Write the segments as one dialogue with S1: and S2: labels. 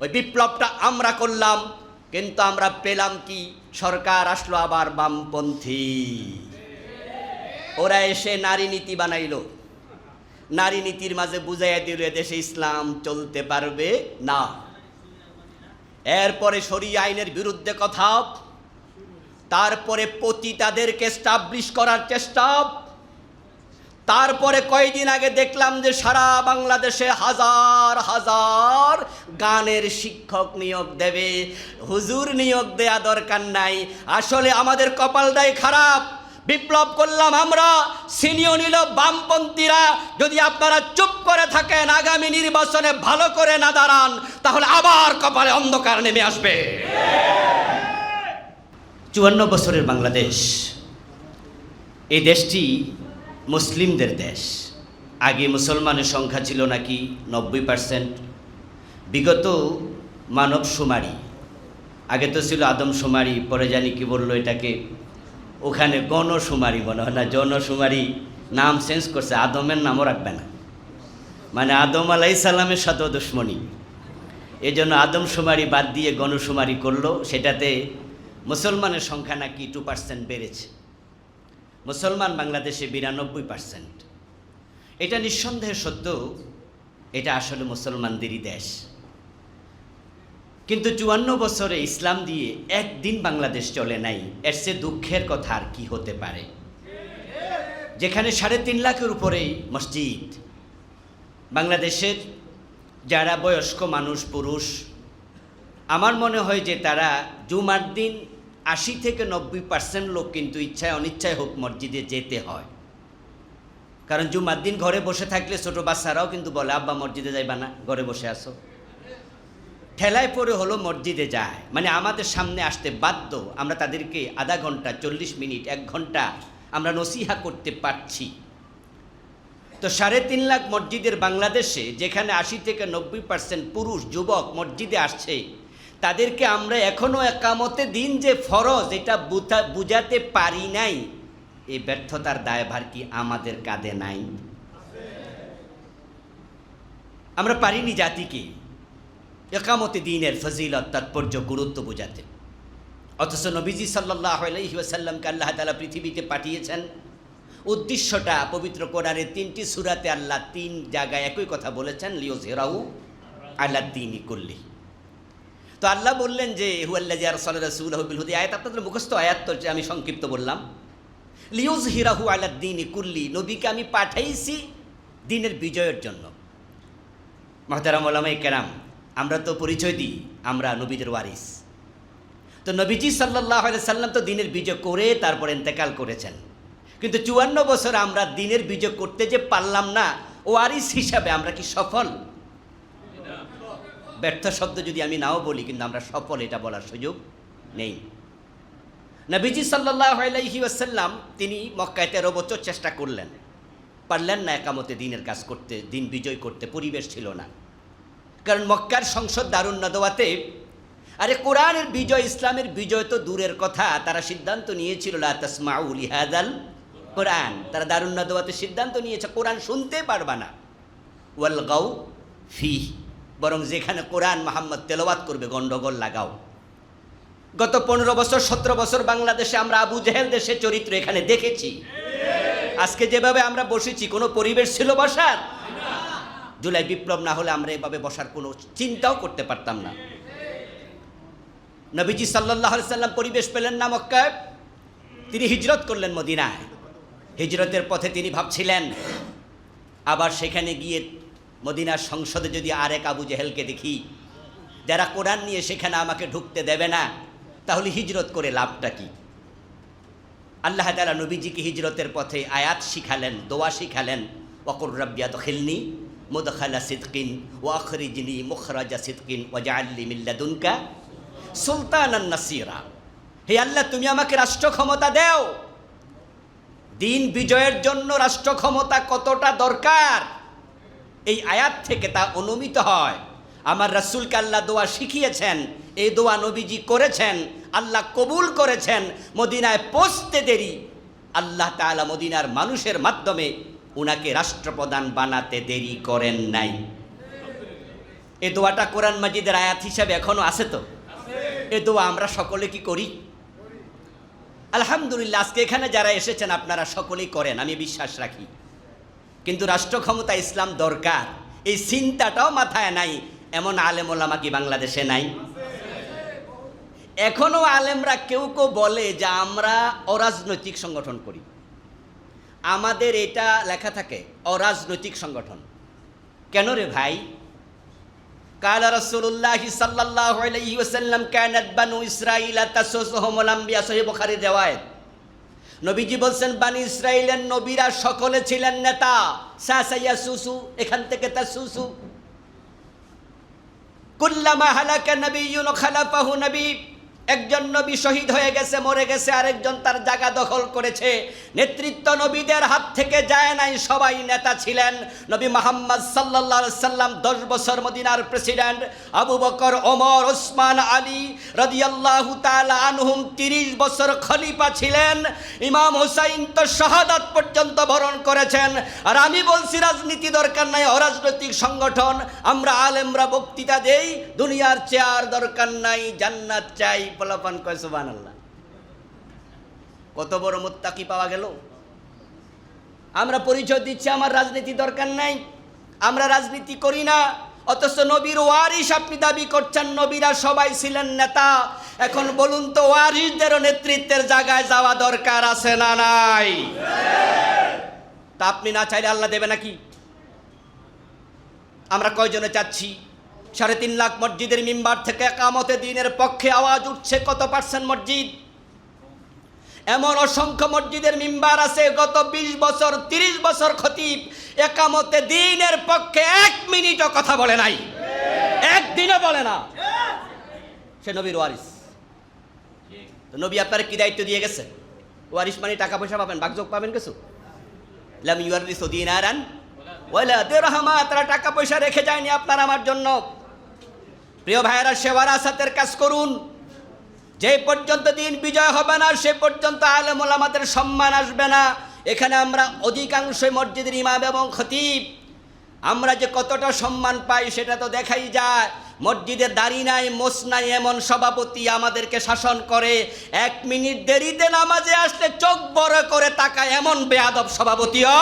S1: ওই বিপ্লবটা আমরা করলাম, কিন্তু আমরা পেলাম কি? সরকার আসলো আবার বামপন্থী। ওরা এসে নারী নীতি বানাইলো। নারী নীতির মাঝে বুঝাইয়া দিল দেশে ইসলাম চলতে পারবে না। এরপরে সরি আইনের বিরুদ্ধে কথা, তারপরে পতিতাদেরকে স্টাবলিশ করার চেষ্টা তারপরে কয়দিন আগে দেখলাম যে সারা বাংলাদেশে হাজার হাজার গানের শিক্ষক নিয়োগ দেবে। হুজুর নিয়োগ দেয়া দরকার নাই। আসলে আমাদের কপালটাই খারাপ। বিপ্লব করলাম আমরা। সিনিয়র নিল বামপন্থীরা। যদি আপনারা চুপ করে থাকেন, আগামী নির্বাচনে ভালো করে না দাঁড়ান, তাহলে আবার কপালে অন্ধকার নেমে আসবে। চুয়ান্ন বছরের বাংলাদেশ। এই দেশটি মুসলিমদের দেশ। আগে মুসলমানের সংখ্যা ছিল নাকি নব্বই পার্সেন্ট বিগত মানব সুমারি আগে তো ছিল আদম সুমারি পরে জানি কি বলল এটাকে। ওখানে গণশুমারি মনে হয় না, জনশুমারি নাম চেঞ্জ করছে, আদমের নামও রাখবে না। মানে আদম আলাই সাল্লামের সাথেও দুশ্মনী। এই জন্য আদমশুমারি বাদ দিয়ে গণশুমারি করল, সেটাতে মুসলমানের সংখ্যা নাকি টু পার্সেন্ট বেড়েছে। মুসলমান বাংলাদেশে বিরানব্বই পার্সেন্ট এটা নিঃসন্দেহে সত্য, এটা আসলে মুসলমানদেরই দেশ। কিন্তু চুয়ান্ন বছরে ইসলাম দিয়ে একদিন বাংলাদেশ চলে নাই, এর সে দুঃখের কথা আর কি হতে পারে? যেখানে সাড়ে তিন লাখের উপরেই মসজিদ। বাংলাদেশের যারা বয়স্ক মানুষ, পুরুষ, আমার মনে হয় যে তারা জুমার দিন আশি থেকে নব্বই পার্সেন্ট লোক কিন্তু ইচ্ছায় অনিচ্ছায় হোক মসজিদে যেতে হয়। কারণ জুমার দিন ঘরে বসে থাকলে ছোটো বাচ্চারাও কিন্তু বলে, আব্বা, মসজিদে যাইবা না, ঘরে বসে আসো ঠেলায় পরে হলো মসজিদে যায়। মানে আমাদের সামনে আসতে বাধ্য। আমরা তাদেরকে আধা ঘণ্টা, চল্লিশ মিনিট, এক ঘণ্টা আমরা নসিহা করতে পারছি। তো সাড়ে তিন লাখ মসজিদের বাংলাদেশে যেখানে আশি থেকে নব্বই পার্সেন্ট পুরুষ, যুবক মসজিদে আসছে তাদেরকে আমরা এখনও একামতে দিন যে ফরজ, এটা বুঝাতে পারি নাই। এই ব্যর্থতার দায়ভার কি আমাদের কাঁধে নাই? আমরা পারিনি জাতিকে একামতে দিনের ফজিলত, তাৎপর্য, গুরুত্ব বোঝাতে। অথচ নবীজি সাল্লাহ আল্লাহ তালা পৃথিবীতে পাঠিয়েছেন। উদ্দেশ্যটা পবিত্র কোরআনের তিনটি সুরাতে আল্লাহ তিন জায়গায় একই কথা বলেছেন লিওজ হেরাউ আল্লাহ দিনই করলি তো আল্লাহ বললেন যে রসুল হুদি। আয়াত আপনাদের মুখস্থ, আয়াত তো আমি সংক্ষিপ্ত বললাম। লিউজ হিরাহু আল্লাহ দিনই কুল্লি, নবীকে আমি পাঠাইছি দিনের বিজয়ের জন্য। মহতারাম ওলামাই কেরাম, আমরা তো পরিচয় দিই, আমরা নবীদের ওয়ারিস। তো নবীজি সাল্লাহ সাল্লাম তো দিনের বিজয় করে তারপর এন্তেকাল করেছেন। কিন্তু চুয়ান্ন বছর আমরা দিনের বিজয় করতে যে পারলাম না, ওয়ারিস হিসাবে আমরা কি সফল? ব্যর্থ শব্দ যদি আমি নাও বলি, কিন্তু আমরা সফল, এটা বলার সুযোগ নেই। নবীজি সাল্লাহ আলাইহি ওয়াসাল্লাম, তিনি মক্কায় তেরো বছর চেষ্টা করলেন। পারলেন না একামতে দিনের কাজ করতে, দিন বিজয় করতে, পরিবেশ ছিল না। কারণ মক্কার সংসদ দারুণ নদওয়াতে আরে কোরআনের বিজয়, ইসলামের বিজয় তো দূরের কথা, তারা সিদ্ধান্ত নিয়েছিল, লা তাসমাউ লিহাদাল কোরআন। তারা দারুণ নদওয়াতে সিদ্ধান্ত নিয়েছে, কোরআন শুনতে পারবা না। ওয়াল গাউ ফি বরং যেখানে কোরআন মোহাম্মদ তেলাওয়াত করবে, গন্ডগোল লাগাও। গত পনেরো বছর, সতেরো বছর বাংলাদেশে আমরা আবু জেহেল দেশের চরিত্র এখানে দেখেছি। আজকে যেভাবে আমরা বসেছি, কোনো পরিবেশ ছিল বসার? জুলাই বিপ্লব না হলে আমরা এভাবে বসার কোনো চিন্তাও করতে পারতাম না। নবীজি সাল্লাহ সাল্লাম পরিবেশ পেলেন না মক্কায়। তিনি হিজরত করলেন মদিনায়। হিজরতের পথে তিনি ভাবছিলেন, আবার সেখানে গিয়ে মদিনার সংসদে যদি আরেক আবু জেহেলকে দেখি, যারা কোরআন নিয়ে সেখানে আমাকে ঢুকতে দেবে না, তাহলে হিজরত করে লাভটা কি? আল্লাহ তালা নবীজিকে হিজরতের পথে আয়াত শিখালেন, দোয়া শিখালেন ওকর রব্বিয়াত খিলনি মুদখালা সিদ্কিন ও আখরিজনি মুখরাজা সিদ্কিন ওয়াজা আল্লি মিল্লাদুনকা সুলতান নাসিরা। হে আল্লাহ, তুমি আমাকে রাষ্ট্র ক্ষমতা দেও। দিন বিজয়ের জন্য রাষ্ট্র ক্ষমতা কতটা দরকার? এই আয়াত থেকে তা অনুমিত হয়। আমার রাসূলকে আল্লাহ দোয়া শিখিয়েছেন, এই দোয়া নবীজি করেছেন, আল্লাহ কবুল করেছেন, মদিনায় পৌঁছতে দেরি। আল্লাহ তাআলা মদিনার মানুষের মাধ্যমে উনাকে রাষ্ট্রপ্রধান বানাতে দেরি করেন নাই। এ দোয়াটা কোরআন মাজিদের আয়াত হিসাবে এখনও আছে তো? এ দোয়া আমরা সকলে কি করি? আলহামদুলিল্লাহ, আজকে এখানে যারা এসেছেন আপনারা সকলেই করেন, আমি বিশ্বাস রাখি। কিন্তু রাষ্ট্র ক্ষমতা ইসলাম দরকার। এই চিন্তাটাও মাথায় নাই, এমন আলেম ওলামা কি বাংলাদেশে নাই। এখনও আলেমরা কেউ কেউ বলে যে আমরা অরাজনৈতিক সংগঠন করি। আমাদের এটা লেখা থাকে, অরাজনৈতিক সংগঠন। কেন রে ভাই? কাল রসুল্লাহ সাল্লাহ আলাইহি ওসাল্লাম বানু ইসরাইল তাসুসুহুম নবীজি বলছেন, বানি ইসরায়েলের নবীরা সকলে ছিলেন নেতা। সাসাইয়া সুসু, এখান থেকে তা সুসু। কুল্লামা হালাকা নবী ইউন খালাফাহু নবী। একজন নবী শহীদ হয়ে গেছে, মরে গেছে, আরেকজন তার জায়গা দখল করেছে। নেতৃত্ব নবীদের হাত থেকে যায় নাই, সবাই নেতা ছিলেন। নবী মোহাম্মদ আলাইহি সাল্লাম দশ বছর মদিনার president, Abu Bakr, Omar, Osman, Ali রাদিয়াল্লাহু আনহুম তিরিশ বছর খলিফা ছিলেন। ইমাম হুসাইন তো শাহাদাত পর্যন্ত বরণ করেছেন। আর আমি বলছি, রাজনীতি দরকার নাই, অরাজনৈতিক সংগঠন, আমরা আলেমরা বক্তৃতা দেই, দুনিয়ার চেয়ার দরকার নাই, জান্নাত চাই। পোলাপান কয় সুবহানাল্লাহ। কত বড় মুত্তাকি পাওয়া গেল। আমরা পরিচয় দিচ্ছি, আমার রাজনীতি দরকার নাই। আমরা রাজনীতি করি না, অথচ নবীর ওয়ারিস আপনি দাবি করছেন, নবীরা সবাই ছিলেন নেতা। এখন বলুন তো ওয়ারিসদেরও নেতৃত্বের জায়গায় যাওয়া দরকার আছে না নাই? তা আপনি না চাইলে আল্লাহ দেবে নাকি? আমরা কয়জনে চাচ্ছি? সাড়ে তিন লাখ মসজিদের মিম্বার থেকে একামতে দিনের পক্ষে আওয়াজ উঠছে কত পার্সেন্ট মসজিদ? এমন অসংখ্য মসজিদের মিম্বার আছে, গত ২০ বছর ৩০ বছর খতিব একামতে দিনের পক্ষে এক মিনিটও কথা বলে নাই। একদিনও বলে না। সে নবীর ওয়ারিস। নবী আপনার কি দায়িত্ব দিয়ে গেছে? ওয়ারিস মানে টাকা পয়সা পাবেন বাগযোগ পাবেন কিছু? লাম ইউয়ারিস দিনারান ওয়ালা দিরহামা, তারা টাকা পয়সা রেখে যায়নি আপনার, আমার জন্য। প্রিয় ভাইয়েরা, সেবার আসাতের কাজ করুন। যে পর্যন্ত দিন বিজয় হবে না, সে পর্যন্ত আলেমুল আমাদের সম্মান আসবে না। এখানে আমরা অধিকাংশই মসজিদের ইমাম এবং খতিব। আমরা যে কতটা সম্মান পাই, সেটা তো দেখাই যায়। মসজিদের দাড়ি নাই মোস নাই, এমন সভাপতি আমাদেরকে শাসন করে। এক মিনিট দেরিতে নামাজে আসলে চোখ বড় করে তাকায়, এমন বেয়াদব সভাপতিও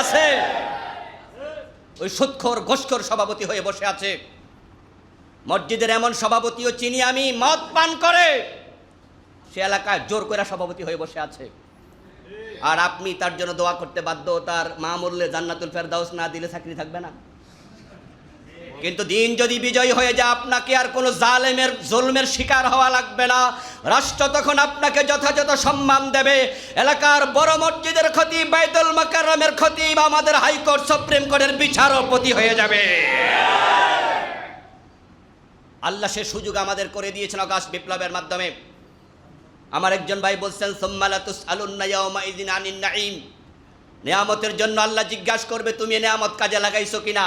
S1: আছে। ওই সুৎখর, ঘোষখোর সভাপতি হয়ে বসে আছে। মসজিদের এমন সভাপতিও চিনি আমি মদ পান করে, সে এলাকায় জোর করে সভাপতি হয়ে বসে আছে। আর আপনি তার জন্য দোয়া করতে বাধ্য, তার মা মরলে জান্নাতুল ফেরদাউস না দিলে চাকরি থাকবে না। কিন্তু দিন যদি বিজয় হয়ে যায়, আপনাকে আর কোনো জালেমের, জুলমের শিকার হওয়া লাগবে না। রাষ্ট্র তখন আপনাকে যথাযথ সম্মান দেবে। এলাকার বড় মসজিদের ক্ষতি, বাইতুল মাকাররমের ক্ষতি, বা আমাদের হাইকোর্ট সুপ্রিম কোর্টের বিচারপতি হয়ে যাবে। আল্লাহ সে সুযোগ আমাদের করে দিয়েছেন আকাশ বিপ্লবের মাধ্যমে। আমার একজন ভাই বলছেন সোম্মালাতুস আলুন্নাইদিন আনিন নাইম নেয়ামতের জন্য আল্লাহ জিজ্ঞাসা করবে, তুমি নেয়ামত কাজে লাগাইছো কিনা?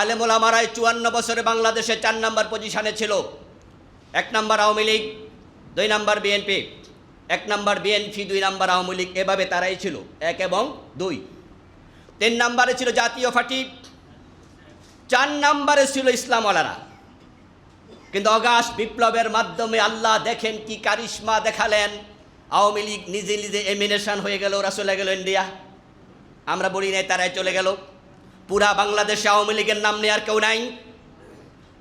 S1: আলেমুল আমারাই চুয়ান্ন বছরে বাংলাদেশে চার নম্বর পজিশনে ছিল। এক নম্বর আওয়ামী লীগ, দুই নম্বর বিএনপি, এক নম্বর বিএনপি, দুই নম্বর আওয়ামী লীগ, এভাবে তারাই ছিল, এক এবং দুই। তিন নম্বরে ছিল জাতীয় পার্টি, চার নম্বরে ছিল ইসলামওয়ালারা। কিন্তু অগাস্ট বিপ্লবের মাধ্যমে আল্লাহ দেখেন কি কারিশমা দেখালেন। আওয়ামী লীগ নিজে নিজে এমিনেশন হয়ে গেল, ওরা চলে গেল ইন্ডিয়া। আমরা বলি নাই, তারাই চলে গেল। পুরা বাংলাদেশে আওয়ামী লীগের নাম নেওয়ার কেউ নাই।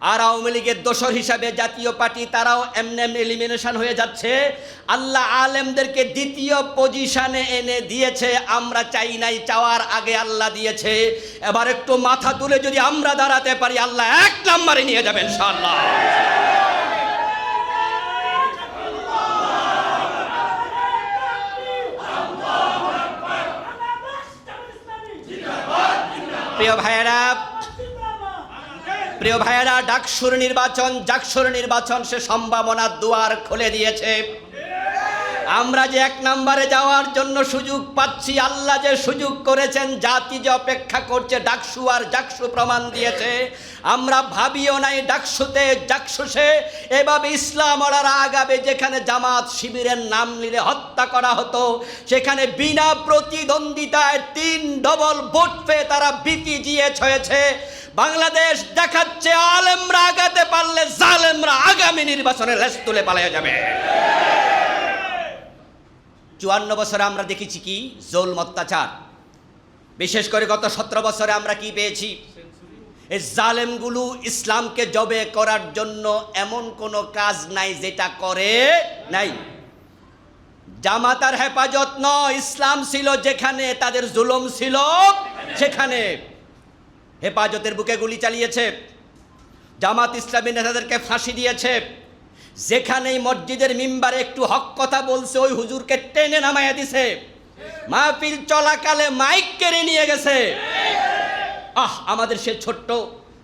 S1: আর আওয়ামী লীগের দোসর হিসাবে জাতীয় পার্টি, তারাও এমনি এমনি এলিমিনেশন হয়ে যাচ্ছে। আল্লাহ আলেমদেরকে দ্বিতীয় পজিশনে এনে দিয়েছে, আমরা চাই নাই, চাওয়ার আগে আল্লাহ দিয়েছে। এবার একটু মাথা তুলে যদি আমরা দাঁড়াতে পারি, আল্লাহ এক নম্বরে নিয়ে যাবেন ইনশাআল্লাহ। প্রিয় ভাইয়েরা প্রিয় ভাইয়েরা ডাকসুর নির্বাচন জাকসুর নির্বাচন সে সম্ভাবনার দুয়ার খুলে দিয়েছে। আমরা যে এক নম্বরে যাওয়ার জন্য সুযোগ পাচ্ছি, আল্লাহ যে সুযোগ করেছেন, জাতি যে অপেক্ষা করছে, ডাকসু আর জাকসু প্রমাণ দিয়েছে। আমরা ভাবিও নাই ডাকসুতে জাকসুসে এভাবে ইসলাম ওরা আগাবে, যেখানে জামাত শিবিরের নাম নিলে হত্যা করা হতো। সেখানে বিনা প্রতিদ্বন্দ্বিতায় তিন ডবল ভোট পেয়ে তারা বিতি জিএচ হয়েছে বাংলাদেশ দেখাচ্ছে, আলেমরা আগাতে পারলে জালেমরা আগামী নির্বাচনে লেস তুলে পালিয়ে যাবে। চুয়ান্ন বছরে আমরা দেখেছি কি? জোল অত্যাচার। বিশেষ করে গত সতেরো বছরে আমরা কি পেয়েছি? এই জালেমগুলো ইসলামকে জবে করার জন্য এমন কোনো কাজ নাই যেটা করে নাই। জামাতার হেফাজত নয়, ইসলাম ছিল যেখানে, তাদের জুলুম ছিল সেখানে। হেফাজতের বুকে গুলি চালিয়েছে। জামাত ইসলামী নেতাদেরকে ফাঁসি দিয়েছে। যেখানেই মসজিদের মিম্বারে একটু হক কথা বলছে, ওই হুজুরকে টেনে নামাইয়া দিছে। মাহফিল চলাকালে মাইক কেড়ে নিয়ে গেছে। আহ, আমাদের সে ছোট্ট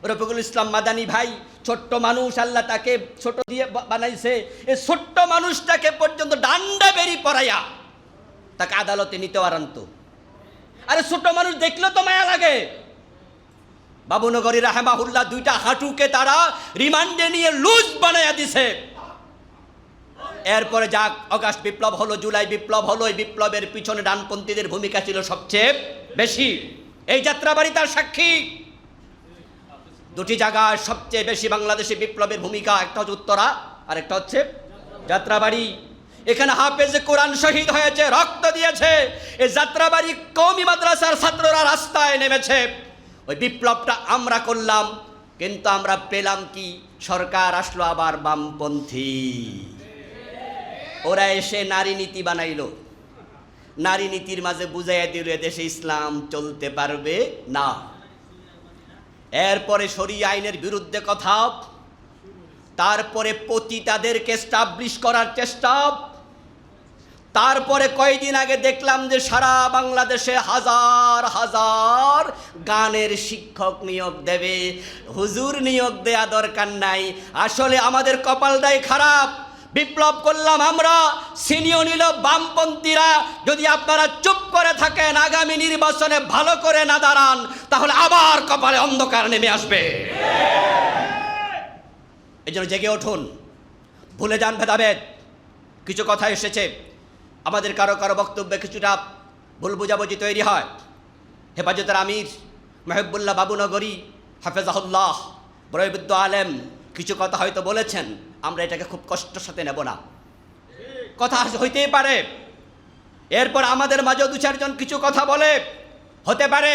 S1: রফিকুল ইসলাম মাদানি ভাই, ছোট্ট মানুষ, আল্লাহ তাকে ছোট দিয়ে বানাইছে। এই ছোট্ট মানুষটাকে পর্যন্ত ডান্ডা বেরি পড়াইয়া তাকে আদালতে নিতে আনতো আরে ছোট মানুষ দেখলেও তো মায়া লাগে। বাবুনগরী রাহেমাহুল্লাহ দুইটা হাঁটুকে তারা রিমান্ডে নিয়ে লুজ বানাইয়া দিছে। এরপরে যাক, অগাস্ট বিপ্লব হলো, জুলাই বিপ্লব হলো, এই বিপ্লবের পিছনে ডানপন্থীদের ভূমিকা ছিল সবচেয়ে বেশি। এই যাত্রাবাড়ি তার সাক্ষী। দুটি জায়গায় সবচেয়ে বেশি বাংলাদেশে বিপ্লবের ভূমিকা, একটা হচ্ছে উত্তরা, আর একটা হচ্ছে যাত্রাবাড়ি। এখানে হাফেজে কোরআন শহীদ হয়েছে, রক্ত দিয়েছে। এই যাত্রাবাড়ি কৌমি মাদ্রাসার ছাত্ররা রাস্তায় নেমেছে। ওই বিপ্লবটা আমরা করলাম, কিন্তু আমরা পেলাম কি? সরকার আসলো আবার বামপন্থী। ওরা এসে নারী নীতি বানাইলো। নারী নীতির মাঝে বুঝাইয়া দিল দেশে ইসলাম চলতে পারবে না। এরপরে সরি আইনের বিরুদ্ধে কথা, তারপরে পতিতাদেরকে স্টাবলিশ করার চেষ্টা, তারপরে কয়দিন আগে দেখলাম যে সারা বাংলাদেশে হাজার হাজার গানের শিক্ষক নিয়োগ দেবে। হুজুর নিয়োগ দেয়া দরকার নাই। আসলে আমাদের কপালটাই খারাপ। বিপ্লব করলাম আমরা। সিনিয়র নিল বামপন্থীরা। যদি আপনারা চুপ করে থাকেন, আগামী নির্বাচনে ভালো করে না দাঁড়ান, তাহলে আবার কপালে অন্ধকার নেমে আসবে। এই জন্য জেগে উঠুন। ভুলে যান ভেদাভেদ। কিছু কথা এসেছে। আমাদের কারও কারও বক্তব্যে কিছুটা ভুল বুঝাবুঝি তৈরি হয়। হেফাজতের আমির মেহবুল্লাহ বাবুনগরী হাফেজাহুল্লাহ বরবিদ্য আলেম, কিছু কথা হয়তো বলেছেন। আমরা এটাকে খুব কষ্টের সাথে নেব না। কথা হইতেই পারে। এরপর আমাদের মাঝে দু চারজন কিছু কথা বলে। হতে পারে,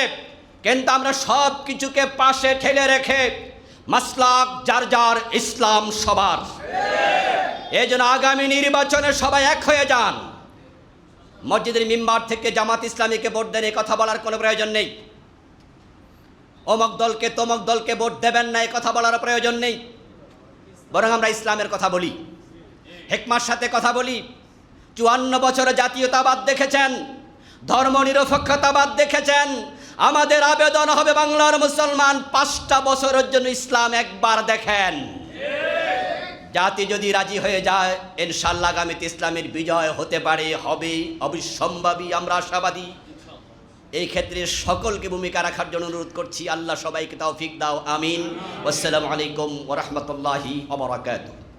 S1: কিন্তু আমরা সব কিছুকে পাশে ঠেলে রেখে মাসলাক যার যার ইসলাম সবার। এই জন্য আগামী নির্বাচনে সবাই এক হয়ে যান। মসজিদের মিম্বার থেকে জামাত ইসলামীকে ভোট দেন এই কথা বলার কোনো প্রয়োজন নেই। অমক দলকে তমক দলকে ভোট দেবেন না এই কথা বলার প্রয়োজন নেই। বরং আমরা ইসলামের কথা বলি। হেকমার সাথে কথা বলি। চুয়ান্ন বছরে জাতীয়তাবাদ দেখেছেন। ধর্ম নিরপেক্ষতাবাদ দেখেছেন। আমাদের আবেদন হবে বাংলার মুসলমান। পাঁচটা বছরের জন্য ইসলাম একবার দেখেন। জাতি যদি রাজি হয়ে যায়, ইনশাল্লাহ আগামীতে ইসলামের বিজয় হতে পারে, হবে। অবিসম্ভাবী, আমরা আশাবাদী। এই ক্ষেত্রে সকলকে ভূমিকা রাখার জন্য অনুরোধ করছি। আল্লাহ সবাইকে তৌফিক দাও। আমিন। আসসালামু আলাইকুম ওরহমতুল্লাহি ওবরাকাতুহ